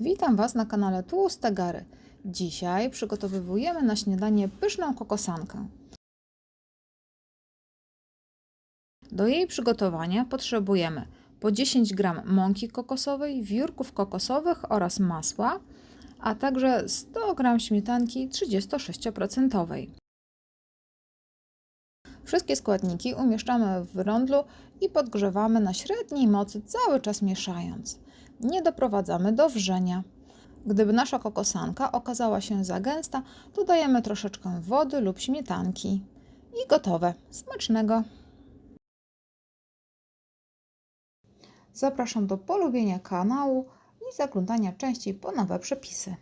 Witam Was na kanale Tłuste Gary. Dzisiaj przygotowujemy na śniadanie pyszną kokosankę. Do jej przygotowania potrzebujemy po 10 g mąki kokosowej, wiórków kokosowych oraz masła, a także 100 g śmietanki 36%. Wszystkie składniki umieszczamy w rondlu i podgrzewamy na średniej mocy, cały czas mieszając. Nie doprowadzamy do wrzenia. Gdyby nasza kokosanka okazała się za gęsta, dodajemy troszeczkę wody lub śmietanki. I gotowe. Smacznego! Zapraszam do polubienia kanału i zaglądania częściej po nowe przepisy.